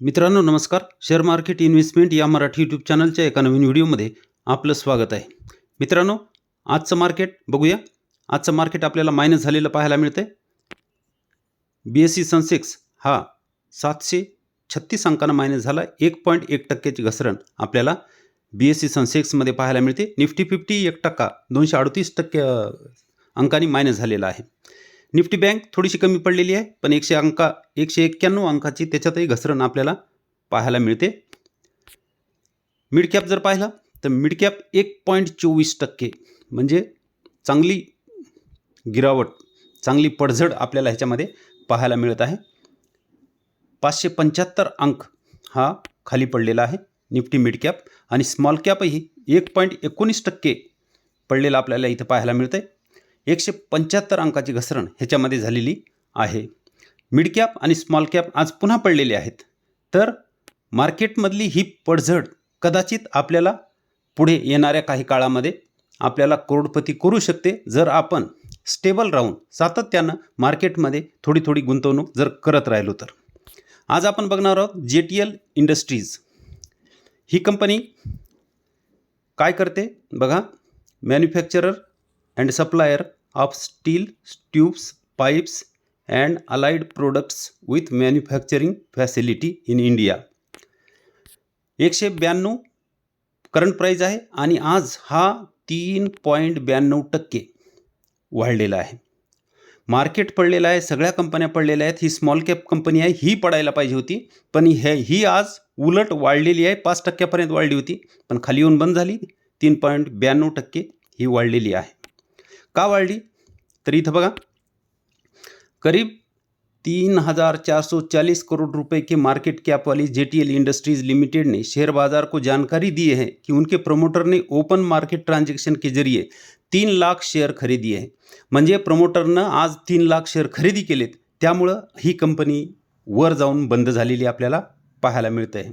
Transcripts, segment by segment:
मित्रांनो नमस्कार. Share market investment या मराठी यूट्यूब चॅनलच्या एका नवीन व्हिडिओमध्ये आपलं स्वागत आहे. मित्रांनो आजचं मार्केट बघूया. आजचं मार्केट आपल्याला मायनस झालेलं पाहायला मिळतंय. बी एस सी सनसेक्स हा सातशे छत्तीस अंकानं मायनस झाला. एक पॉईंट एक टक्क्याची घसरण आपल्याला बी एस सी सनसेक्समध्ये पाहायला मिळते. निफ्टी फिफ्टी एक टक्का दोनशे अडतीस टक्के अ, अंकांनी मायनस झालेला आहे. निफ्टी बँक थोडीशी कमी पडलेली आहे पण एकशे अंका एकशे एक्क्याण्णव अंकाची त्याच्यातही घसरण आपल्याला पाहायला मिळते. मिडकॅप जर पाहिलं तर मिडकॅप एक पॉईंट चोवीस टक्के म्हणजे चांगली गिरावट चांगली पडझड आपल्याला ह्याच्यामध्ये पाहायला मिळत आहे. पाचशे पंच्याहत्तर अंक हा खाली पडलेला आहे निफ्टी मिड कॅप आणि स्मॉल कॅपही एक पॉईंट एकोणीस टक्के पडलेला आपल्याला इथं पाहायला मिळतं आहे एकशे पंच्याहत्तर अंकाची घसरण ह्याच्यामध्ये झालेली आहे. मिड कॅप आणि स्मॉल कॅप आज पुन्हा पडलेले आहेत. तर मार्केटमधली ही पडझड कदाचित आपल्याला पुढे येणाऱ्या काही काळामध्ये आपल्याला करोडपती करू शकते. जर आपण स्टेबल राहून सातत्यानं मार्केटमध्ये थोडी थोडी गुंतवणूक जर करत राहिलो तर. आज आपण बघणार आहोत जे टी एल इंडस्ट्रीज. ही कंपनी काय करते? बघा manufacturer and supplier of steel tubes pipes and allied products with manufacturing facility in India एकशे ब्याण्णव करंट प्राईज आहे आणि आज हा तीन पॉईंट ब्याण्णव टक्के वाढलेला आहे. मार्केट पडलेलं आहे सगळ्या कंपन्या पडलेल्या आहेत ही स्मॉल कॅप कंपनी आहे ही पडायला पाहिजे होती पण हे ही आज उलट वाढलेली आहे पाच टक्क्यापर्यंत वाढली होती पण खाली येऊन बंद झाली तीन पॉईंट ब्याण्णव टक्के ही वाढलेली आहे. का वाढली? तर इथं बघा. करीब तीन हजार चार सौ चालीस करोड़ रुपए के मार्केट कैप वाली J T L industries limited ने शेयर बाजार को जानकारी दी है कि उनके प्रमोटर ने ओपन मार्केट ट्रांजैक्शन के जरिए तीन लाख शेअर खरेदी आहे म्हणजे प्रमोटरनं आज तीन लाख शेअर खरेदी केलेत. त्यामुळं ही कंपनी वर जाऊन बंद झालेली आपल्याला पाहायला मिळते आहे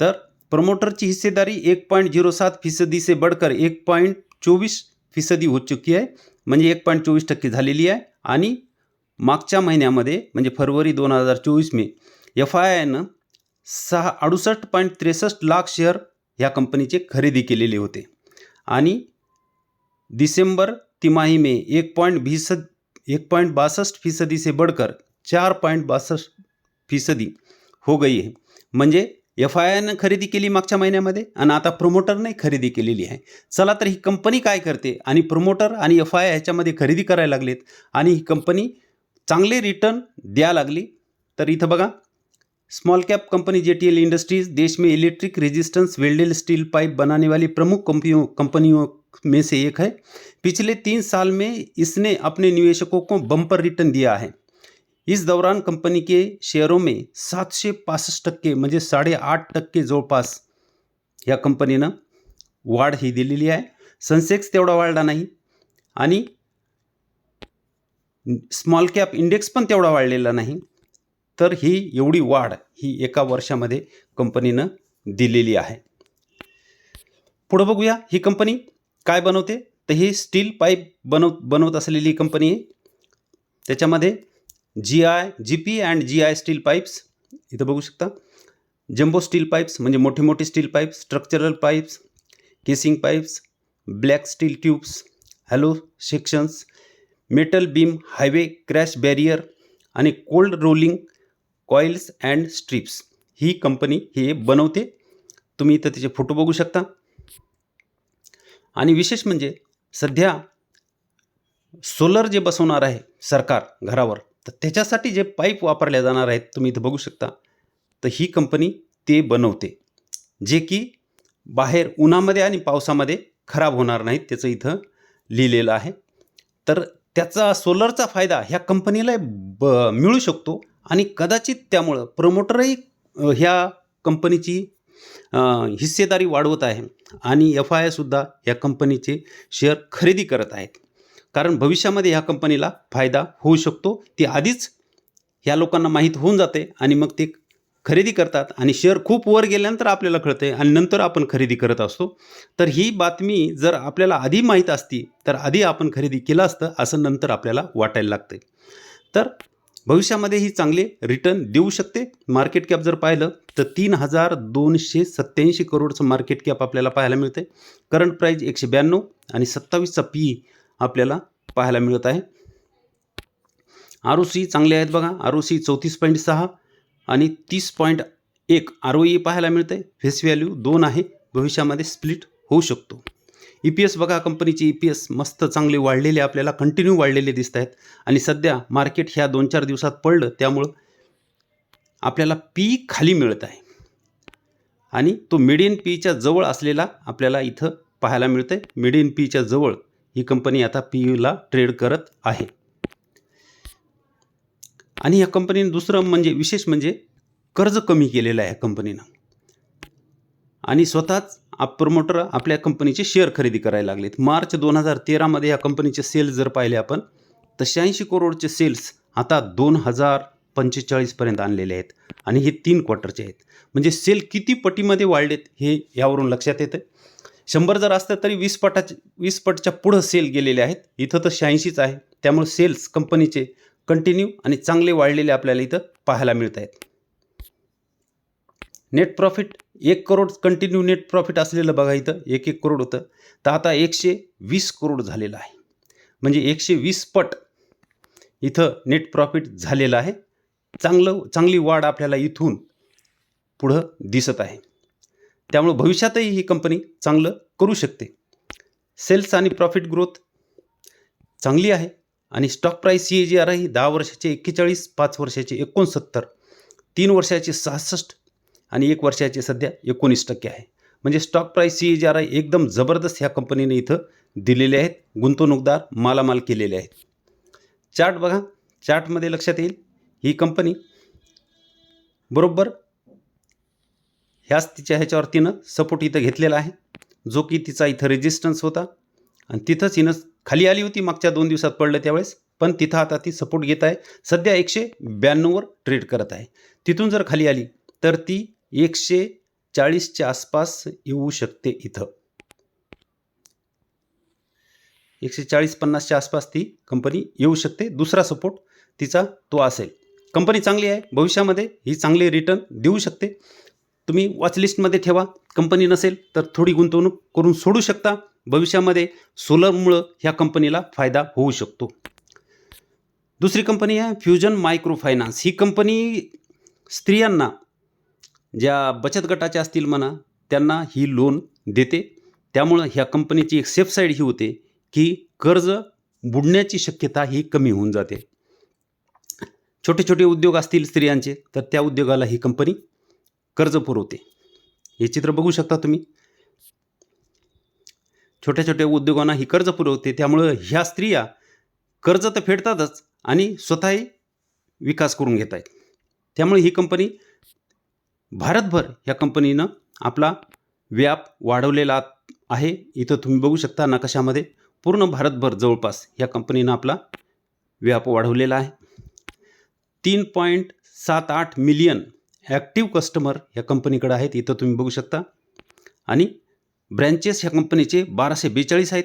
तर प्रमोटरची हिस्सेदारी एक पॉईंट झिरो सात फिसदी से बढ़कर एक पॉईंट चोवीस फीसदी होत चुकी आहे. म्हणजे एक पॉईंट चोवीस टक्के झालेली आहे. आणि मागच्या महिन्यामध्ये म्हणजे फरवरी दोन हजार चोवीस मे एफ आय आयनं सहा अडुसष्ट पॉईंट त्रेसष्ट लाख शेअर ह्या कंपनीचे खरेदी केलेले होते. आणि दिसेंबर तिमाही में एक पॉईंट बीस एक पॉईंट बासष्ट फीसदी से बढ़कर चार पॉईंट बासष्ट फीसदी हो गई आहे. म्हणजे एफ आय आयनं खरेदी केली मागच्या महिन्यामध्ये आणि आता प्रमोटरने खरेदी केलेली आहे. चला तर ही कंपनी काय करते? आणि प्रमोटर आणि एफ आय ह्याच्यामध्ये खरेदी करायला लागलेत आणि ही कंपनी चांगले रिटर्न द्या लागली. तर इथं बघा small cap company J T L industries देश में electric resistance welded steel pipe बनाने वाली प्रमुख कंपनियों कंपनियों में से एक है। पिछले तीन साल में इसने अपने निवेशकों को बम्पर रिटर्न दिया है। इस दौरान कंपनी के शेअरों में सातशे पासष्ट टक्के म्हणजे साडेआठ टक्के जवळपास या कंपनीनं वाढ ही दिलेली आहे. सनसेक्स तेवढा वाढला नाही आणि स्मॉल कॅप इंडेक्स पण तेवढा वाढलेला नाही. तर ही एवढी वाढ ही एका वर्षामध्ये कंपनीनं दिलेली आहे. पुढं बघूया ही कंपनी काय बनवते. तर ही स्टील पाईप बनव बनवत असलेली कंपनी आहे. त्याच्यामध्ये G I G P and G I steel pipes इथं बघू शकता. जम्बो स्टील पाईप्स म्हणजे मोठे मोठे steel pipes structural pipes casing pipes black steel tubes hollow sections metal beam highway crash barrier आणि cold rolling coils and strips he company हे बनवते. तुम्ही इथं त्याचे फोटो बघू शकता. आणि विशेष म्हणजे सध्या सोलर जे बसवणार आहे सरकार घरावर तर त्याच्यासाठी जे पाईप वापरल्या जाणार आहेत तुम्ही इथं बघू शकता. तर ही कंपनी ते बनवते जे की बाहेर उन्हामध्ये आणि पावसामध्ये खराब होणार नाहीत त्याचं इथं लिहिलेलं आहे. तर त्याचा सोलरचा फायदा ह्या कंपनीला ब मिळू शकतो आणि कदाचित त्यामुळं प्रमोटरही ह्या कंपनीची हिस्सेदारी वाढवत आहे आणि एफ आय आयसुद्धा या कंपनीचे शेअर खरेदी करत आहेत. कारण भविष्यामध्ये ह्या कंपनीला फायदा होऊ शकतो. ती आधीच ह्या लोकांना माहीत होऊन जाते आणि मग ते खरेदी करतात आणि शेअर खूप वर गेल्यानंतर आपल्याला कळते आणि नंतर आपण खरेदी करत असतो. तर ही बातमी जर आपल्याला आधी माहीत असती तर आधी आपण खरेदी केलं असतं असं नंतर आपल्याला वाटायला लागते. तर भविष्यामध्ये ही चांगले रिटर्न देऊ शकते. मार्केट कॅप जर पाहिलं तर तीन हजार दोनशे सत्याऐंशी करोडचं मार्केट कॅप आपल्याला पाहायला मिळते. करंट प्राईज एकशे ब्याण्णव आणि सत्तावीसचा पी आपल्याला पाहायला मिळत आहे. आर ओ सी चांगले आहेत बघा. आर ओ सी चौतीस पॉईंट सहा आणि तीस पॉईंट एक आर ओ ई पाहायला मिळते फेस व्हॅल्यू दोन आहे. भविष्यामध्ये स्प्लिट होऊ शकतो. ई पी एस बघा कंपनीची ई पी एस मस्त चांगले वाढलेले आपल्याला कंटिन्यू वाढलेले दिसत आहेत. आणि सध्या मार्केट ह्या दोन चार दिवसात पडलं. त्यामुळं आपल्याला पी खाली मिळत आहे. आणि तो मिडियन पीच्या जवळ असलेला आपल्याला इथं पाहायला मिळतं आहे मिडियन पीच्या जवळ ही कंपनी आता पी यूला ट्रेड करत आहे. आणि या कंपनीनं दुसरं म्हणजे विशेष म्हणजे कर्ज कमी केलेलं आहे कंपनीनं. आणि स्वतःच आप प्रमोटर आपल्या कंपनीचे शेअर खरेदी करायला लागलेत. मार्च दोन हजार तेरामध्ये या कंपनीचे सेल्स जर पाहिले आपण तर शहाऐंशी करोडचे सेल्स आता दोन हजार पंचेचाळीसपर्यंत आणलेले आहेत. आणि हे तीन क्वार्टरचे आहेत. म्हणजे सेल किती पटीमध्ये वाढलेत हे यावरून लक्षात येतं शंभर जर असतं तरी वीस पटाचे वीस पटच्या पुढं सेल गेलेले आहेत. इथं तर शहाऐंशीच आहे. त्यामुळे सेल्स कंपनीचे कंटिन्यू आणि चांगले वाढलेले आपल्याला इथं पाहायला मिळत आहेत. नेट प्रॉफिट एक करोड कंटिन्यू नेट प्रॉफिट असलेलं बघा इथं. एक एक करोड होतं. तर आता एकशे वीस करोड झालेलं आहे. म्हणजे एकशे वीस पट इथं नेट प्रॉफिट झालेलं आहे. चांगलं चांगली वाढ आपल्याला इथून पुढं दिसत आहे. त्यामुळं भविष्यातही ही कंपनी चांगलं करू शकते. सेल्स आणि प्रॉफिट ग्रोथ चांगली आहे आणि stock price C A G R आहे दहा वर्षाचे एक्केचाळीस पाच वर्षाचे एकोणसत्तर तीन वर्षाचे सहासष्ट आणि एक वर्षाचे सध्या एकोणीस टक्के आहे. म्हणजे stock price C A G R I एकदम जबरदस्त ह्या कंपनीने इथं दिलेले आहेत गुंतवणूकदार मालामाल केलेले आहेत. चार्ट बघा चार्टमध्ये लक्षात येईल ही कंपनी बरोबर ह्याच तिच्या ह्याच्यावर तिनं सपोर्ट इथं घेतलेला आहे. जो की तिचा इथं रेजिस्टन्स होता. आणि तिथंच हिनं खाली आली होती मागच्या दोन दिवसात पडलं त्यावेळेस. पण तिथं आता ती सपोर्ट घेत आहे. सध्या एकशे ब्याण्णववर ट्रेड करत आहे. तिथून जर खाली आली तर ती एकशे चाळीसच्या आसपास येऊ शकते इथं. एकशे चाळीस पन्नासच्या आसपास ती कंपनी येऊ शकते. दुसरा सपोर्ट तिचा तो असेल. कंपनी चांगली आहे. भविष्यामध्ये ही चांगले रिटर्न देऊ शकते. तुम्ही वॉचलिस्टमध्ये ठेवा. कंपनी नसेल तर थोडी गुंतवणूक करून सोडू शकता. भविष्यामध्ये सोलरमुळं ह्या कंपनीला फायदा होऊ शकतो. दुसरी कंपनी आहे फ्युजन मायक्रो फायनान्स ही कंपनी स्त्रियांना ज्या बचत गटाच्या असतील म्हणा त्यांना ही लोन देते. त्यामुळं ह्या कंपनीची एक सेफ साईड ही होते की कर्ज बुडण्याची शक्यता ही कमी होऊन जाते. छोटे छोटे उद्योग असतील स्त्रियांचे तर त्या उद्योगाला ही कंपनी कर्ज पुरवते हे चित्र बघू शकता तुम्ही. छोट्या छोट्या उद्योगांना ही कर्ज पुरवते त्यामुळं ह्या स्त्रिया कर्ज तर फेडतातच आणि स्वतःही विकास करून घेत आहेत. त्यामुळे ही कंपनी भारतभर ह्या कंपनीनं आपला व्याप वाढवलेला आहे. इथं तुम्ही बघू शकता नकाशामध्ये पूर्ण भारतभर जवळपास ह्या कंपनीनं आपला व्याप वाढवलेला आहे. तीन पॉईंट सात आठ मिलियन ॲक्टिव्ह कस्टमर ह्या कंपनीकडे आहेत इथं तुम्ही बघू शकता. आणि ब्रँचेस ह्या कंपनीचे बाराशे बेचाळीस आहेत.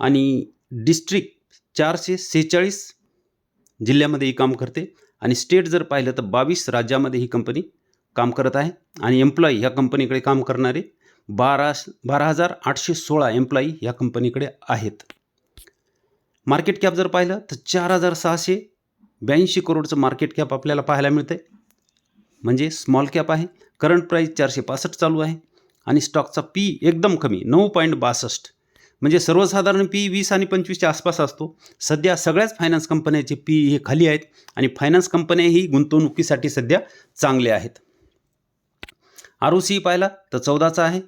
आणि डिस्ट्रिक्ट चारशे सेहेचाळीस जिल्ह्यामध्ये ही काम करते. आणि स्टेट जर पाहिलं तर बावीस राज्यामध्ये ही कंपनी काम करत आहे. आणि एम्प्लॉई ह्या कंपनीकडे काम करणारे बारा बारा हजार आठशे सोळा एम्प्लॉई ह्या कंपनीकडे आहेत. मार्केट कॅप जर पाहिलं तर चार हजार सहाशे ब्याऐंशी करोडचं मार्केट कॅप आपल्याला पाहायला मिळतं आहे म्हणजे स्मॉल कॅप आहे. करंट प्राईस चारशे पासष्ट चालू आहे. आणि स्टॉकचा पी एकदम कमी नऊ पॉईंट बासष्ट. म्हणजे सर्वसाधारण पी वीस आणि पंचवीसच्या आसपास असतो. सध्या सगळ्याच फायनान्स कंपन्याचे पी हे खाली आहेत. आणि फायनान्स कंपन्याही गुंतवणुकीसाठी सध्या चांगले आहेत. आर ओ सी पाहिला तर चौदाचा आहे.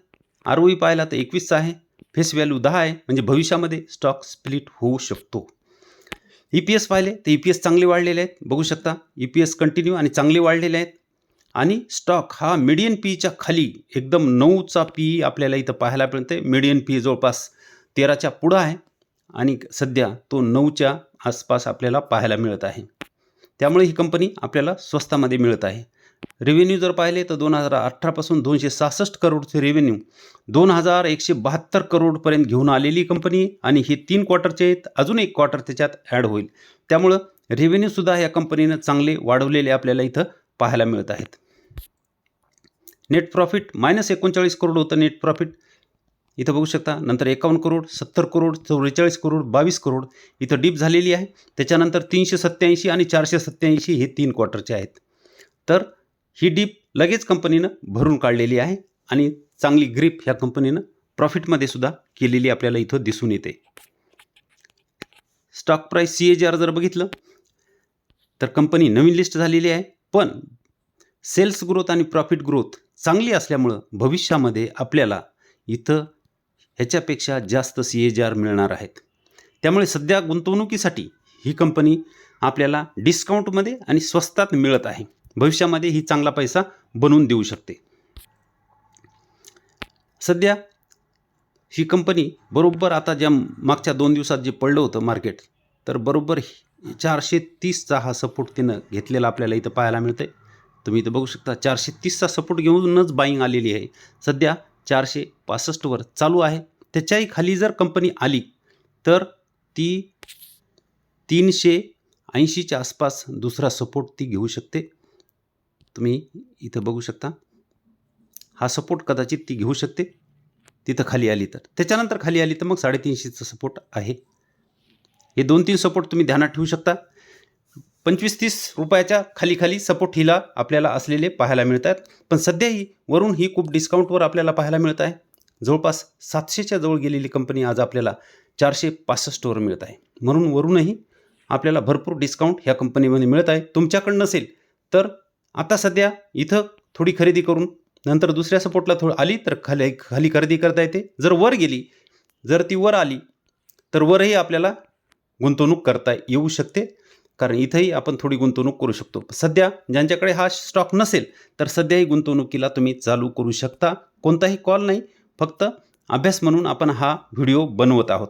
आर ओ ई पाहिला तर एकवीसचा आहे. फेस व्हॅल्यू दहा आहे. म्हणजे भविष्यामध्ये स्टॉक स्प्लिट होऊ शकतो. ई पी एस पाहिले तर ई पी एस चांगले वाढलेले आहेत. बघू शकता. ई पी एस कंटिन्यू आणि चांगले वाढलेले आहेत. आणि स्टॉक हा मिडियन पीच्या खाली एकदम नऊचा पी आपल्याला इथं पाहायला मिळते मिडियन पी जवळपास तेराच्या पुढं आहे आणि सध्या तो नऊच्या आसपास आपल्याला पाहायला मिळत आहे. त्यामुळे ही कंपनी आपल्याला स्वस्तामध्ये मिळत आहे. रेव्हेन्यू जर पाहिले तर दोन हजार अठरापासून दोनशे सहासष्ट करोडचे रेव्हेन्यू दोन हजार एकशे बहात्तर करोडपर्यंत घेऊन आलेली कंपनी आणि हे तीन क्वार्टरचे आहेत. अजून एक क्वार्टर त्याच्यात ॲड होईल. त्यामुळं रेव्हेन्यूसुद्धा या कंपनीनं चांगले वाढवलेले आपल्याला इथं पाहायला मिळत आहेत. नेट प्रॉफिट मायनस एकोणचाळीस करोड होतं नेट प्रॉफिट इथं बघू शकता नंतर एकावन्न करोड सत्तर करोड चौवेचाळीस करोड बावीस करोड इथं डीप झालेली आहे. त्याच्यानंतर तीनशे सत्त्याऐंशी आणि चारशे सत्त्याऐंशी हे तीन क्वार्टरचे आहेत. तर ही डीप लगेच कंपनीनं भरून काढलेली आहे आणि चांगली ग्रीप ह्या कंपनीनं प्रॉफिटमध्ये सुद्धा केलेली आपल्याला इथं दिसून येते. Stock price C A G R जर बघितलं तर कंपनी नवीन लिस्ट झालेली आहे. पण सेल्स ग्रोथ आणि प्रॉफिट ग्रोथ चांगली असल्यामुळं भविष्यामध्ये आपल्याला इथं ह्याच्यापेक्षा जास्त सी ए जी आर मिळणार आहेत. त्यामुळे सध्या गुंतवणुकीसाठी ही कंपनी आपल्याला डिस्काउंटमध्ये आणि स्वस्तात मिळत आहे. भविष्यामध्ये ही चांगला पैसा बनवून देऊ शकते. सध्या ही कंपनी बरोबर आता ज्या मागच्या दोन दिवसात जे पडलं होतं मार्केट तर बरोबर ही- चारशे तीसचा हा सपोर्ट तिनं घेतलेला आपल्याला इथं पाहायला मिळतं आहे तुम्ही इथं बघू शकता चारशे तीसचा सपोर्ट घेऊनच बाईंग आलेली आहे. सध्या चारशे पासष्टवर चालू आहे. त्याच्याही खाली जर कंपनी आली तर ती तीनशे ऐंशीच्या आसपास दुसरा सपोर्ट ती घेऊ शकते. तुम्ही इथं बघू शकता हा सपोर्ट कदाचित ती घेऊ शकते. तिथं खाली आली तर. त्याच्यानंतर खाली आली तर मग साडेतीनशेचं सपोर्ट आहे. हे दोन तीन सपोर्ट तुम्ही ध्यानात ठेवू शकता. पंचवीस तीस रुपयाच्या खाली खाली सपोर्ट हिला आपल्याला असलेले पाहायला मिळत आहेत पण सध्याही वरून ही खूप डिस्काउंटवर आपल्याला पाहायला मिळत आहे. जवळपास सातशेच्या जवळ गेलेली कंपनी आज आपल्याला चारशे पासष्टवर मिळत आहे. म्हणून वरूनही आपल्याला भरपूर डिस्काउंट ह्या कंपनीमध्ये मिळत आहे. तुमच्याकडं नसेल तर आता सध्या इथं थोडी खरेदी करून नंतर दुसऱ्या सपोर्टला थोडं आली तर खाली खाली खरेदी करता येते. जर वर गेली जर ती वर आली तर वरही आपल्याला गुंतवणूक करता येऊ शकते. कारण इथंही आपण थोडी गुंतवणूक करू शकतो. सध्या ज्यांच्याकडे हा स्टॉक नसेल तर सध्याही गुंतवणुकीला तुम्ही चालू करू शकता. कोणताही कॉल नाही. फक्त अभ्यास म्हणून आपण हा व्हिडिओ बनवत आहोत.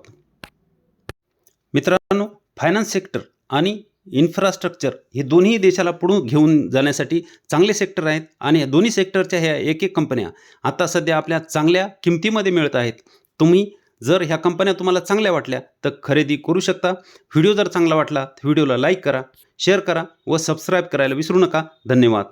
मित्रांनो फायनान्स सेक्टर आणि इन्फ्रास्ट्रक्चर हे दोन्ही देशाला पुढून घेऊन जाण्यासाठी चांगले सेक्टर आहेत आणि या दोन्ही सेक्टरच्या ह्या एक एक कंपन्या आता सध्या आपल्या चांगल्या किमतीमध्ये मिळत आहेत. तुम्ही जर ह्या कंपन्या तुम्हाला चांगल्या वाटल्या तर खरेदी करू शकता. व्हिडिओ जर चांगला वाटला तर व्हिडिओला लाईक करा शेअर करा व सबस्क्राईब करायला विसरू नका. धन्यवाद.